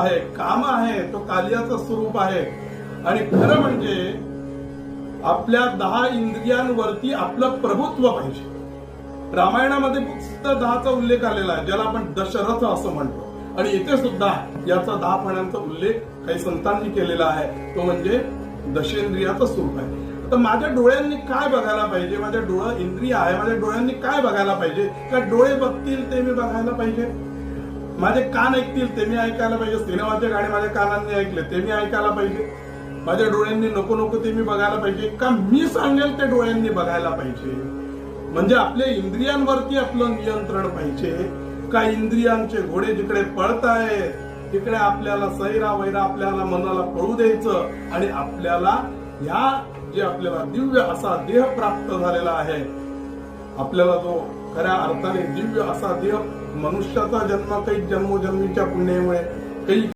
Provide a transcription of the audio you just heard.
आहे काम आहे तो कालियाचं स्वरूप आहे. आणि खरं म्हणजे आपल्या दहा इंद्रियांवरती आपलं प्रभुत्व पाहिजे. रामायणामध्ये सुद्धा दहाचा उल्लेख आलेला आहे ज्याला आपण दशरथ असं म्हणतो. आणि इथे सुद्धा याचा दहा पाण्याचा उल्लेख काही संतांनी केलेला आहे. तो म्हणजे दशेंद्रियाचं स्वरूप आहे. तर माझ्या डोळ्यांनी काय बघायला पाहिजे? माझ्या डोळा इंद्रिय आहे माझ्या डोळ्यांनी काय बघायला पाहिजे? का डोळे बघतील ते मी बघायला पाहिजे? माझे कान ऐकतील ते मी ऐकायला पाहिजे. सिनेमाचे गाणे माझ्या कानांनी ऐकले ते मी ऐकायला पाहिजे. माझ्या डोळ्यांनी नको नको ते मी बघायला पाहिजे. का मी सांगेल ते डोळ्यांनी बघायला पाहिजे? म्हणजे आपल्या इंद्रियांवरती आपलं नियंत्रण पाहिजे. का इंद्रियांचे घोडे जिकडे पळतायत तिकडे आपल्याला सैरा वैरा आपल्याला मनाला पळू द्यायचं आणि आपल्याला ह्या जे आपल्याला दिव्य असा देह प्राप्त झालेला आहे आपल्याला जो खऱ्या अर्थाने दिव्य असा देव मनुष्याचा जन्म काही जन्मोजन्मीच्या पुण्यामुळे काही